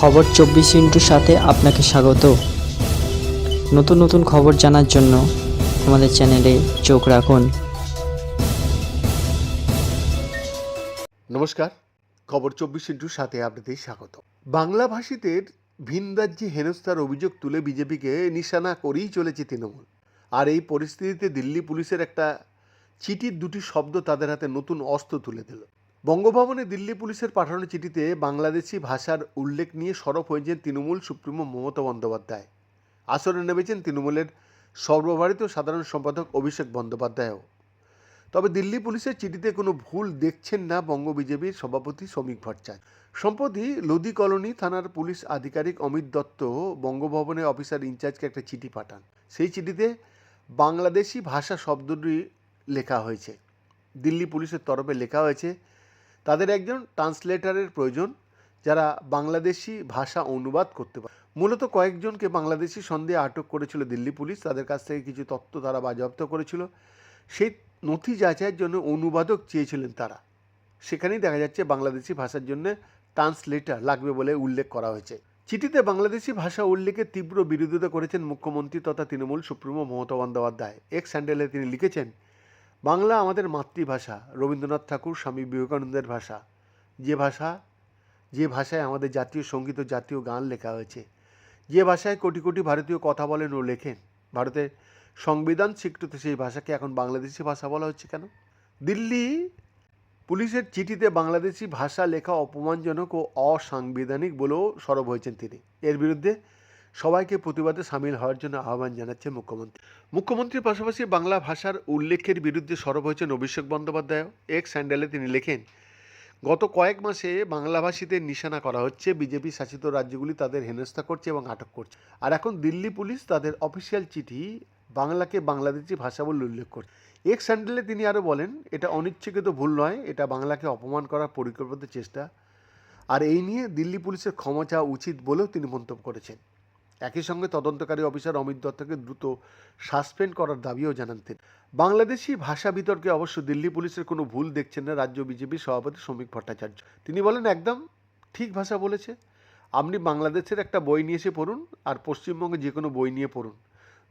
খবর চব্বিশ ইন্টুর সাথে আপনাকে স্বাগত। নতুন নতুন খবর জানার জন্য আমাদের চ্যানেলে চোখ রাখুন। নমস্কার, খবর চব্বিশ ইন্টুর সাথে আপনাদের স্বাগত। বাংলা ভাষীদের ভিন হেনস্থার অভিযোগ তুলে বিজেপিকে নিশানা করেই চলেছে তৃণমূল। আর এই পরিস্থিতিতে দিল্লি পুলিশের একটা চিঠির দুটি শব্দ তাদের হাতে নতুন অস্ত্র তুলে দিল। বঙ্গভবনে দিল্লি পুলিশের পাঠানো চিঠিতে বাংলাদেশি ভাষার উল্লেখ নিয়ে সরব হয়েছেন তৃণমূল সুপ্রিমো মমতা বন্দ্যোপাধ্যায়। আসরে নেমেছেন তৃণমূলের সর্বভারতীয় সাধারণ সম্পাদক অভিষেক বন্দ্যোপাধ্যায়ও। তবে দিল্লি পুলিশের চিঠিতে কোনো ভুল দেখছেন না বঙ্গ বিজেপির সভাপতি শ্রমিক ভট্টাচার্য। সম্প্রতি লোদি কলোনি থানার পুলিশ আধিকারিক অমিত দত্ত বঙ্গভবনে অফিসার ইনচার্জকে একটা চিঠি পাঠান। সেই চিঠিতে বাংলাদেশি ভাষা শব্দটি লেখা হয়েছে। দিল্লি পুলিশের তরফে লেখা হয়েছে তাদের একজন ট্রান্সলেটারের প্রয়োজন, যারা বাংলাদেশি ভাষা অনুবাদ করতে পারে। মূলত কয়েকজনকে বাংলাদেশি সন্দেহে আটক করেছিল দিল্লি পুলিশ। তাদের কাছ থেকে কিছু তথ্য তারা বাজেয়াপ্ত করেছিল। সেই নথি যাচাইয়ের জন্য অনুবাদক চেয়েছিলেন তারা। সেখানেই দেখা যাচ্ছে বাংলাদেশি ভাষার জন্য ট্রান্সলেটার লাগবে বলে উল্লেখ করা হয়েছে। চিঠিতে বাংলাদেশি ভাষা উল্লেখের তীব্র বিরোধিতা করেছেন মুখ্যমন্ত্রী তথা তৃণমূল সুপ্রিমো মমতা বন্দ্যোপাধ্যায়। এক্স স্যান্ডেলে তিনি লিখেছেন বাংলা আমাদের মাতৃভাষা, রবীন্দ্রনাথ ঠাকুর, স্বামী বিবেকানন্দের ভাষা। যে ভাষা, যে ভাষায় আমাদের জাতীয় সংগীত ও জাতীয় গান লেখা হয়েছে, যে ভাষায় কোটি কোটি ভারতীয় কথা বলেন ও লেখেন, ভারতের সংবিধান স্বীকৃত সেই ভাষাকে এখন বাংলাদেশি ভাষা বলা হচ্ছে কেন? দিল্লি পুলিশের চিঠিতে বাংলাদেশি ভাষা লেখা অপমানজনক ও অসাংবিধানিক বলেও সরব হয়েছেন তিনি। এর বিরুদ্ধে সবাইকে প্রতিবাদে সামিল হওয়ার জন্য আহ্বান জানাচ্ছেন মুখ্যমন্ত্রী। মুখ্যমন্ত্রীর পাশাপাশি বাংলা ভাষার উল্লেখের বিরুদ্ধে সরব হয়েছেন অভিষেক বন্দ্যোপাধ্যায়। এক স্যান্ডেলে তিনি লেখেন, গত কয়েক মাসে বাংলাভাষীদের নিশানা করা হচ্ছে, বিজেপি শাসিত রাজ্যগুলি তাদের হেনস্থা করছে এবং আটক করছে। আর এখন দিল্লি পুলিশ তাদের অফিসিয়াল চিঠি বাংলাকে বাংলাদেশি ভাষা বলে উল্লেখ করছে। এক স্যান্ডেলে তিনি আরও বলেন, এটা অনিচ্ছাকৃত ভুল নয়, এটা বাংলাকে অপমান করার পরিকল্পিত চেষ্টা। আর এই নিয়ে দিল্লি পুলিশের ক্ষমা চাওয়া উচিত বলেও তিনি মন্তব্য করেছেন। একই সঙ্গে তদন্তকারী অফিসার অমিত দত্তকে দ্রুত সাসপেন্ড করার দাবিও জানান তিনি। বাংলাদেশি ভাষা বিতর্কে অবশ্য দিল্লি পুলিশের কোনো ভুল দেখছেন না রাজ্য বিজেপির সভাপতি শ্রমিক ভট্টাচার্য। তিনি বলেন, একদম ঠিক ভাষা বলেছে। আপনি বাংলাদেশের একটা বই নিয়ে এসে পড়ুন আর পশ্চিমবঙ্গে যে কোনো বই নিয়ে পড়ুন।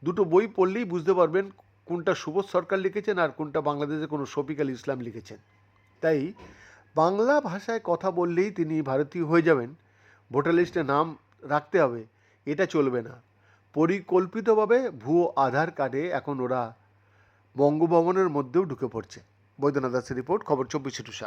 দুটো বই পড়লেই বুঝতে পারবেন কোনটা সুবোধ সরকার লিখেছেন আর কোনটা বাংলাদেশের কোনো শফিক আল ইসলাম লিখেছেন। তাই বাংলা ভাষায় কথা বললেই তিনি ভারতীয় হয়ে যাবেন। ভোটার লিস্টে নাম রাখতে হবে। এটা চলবে না। পরিকল্পিতভাবে ভুয়ো আধার কার্ডে এখন ওরা বঙ্গভবনের মধ্যেও ঢুকে পড়ছে। বৈদ্যনাথ দাসের রিপোর্ট, খবর চব্বিশে টু সাত।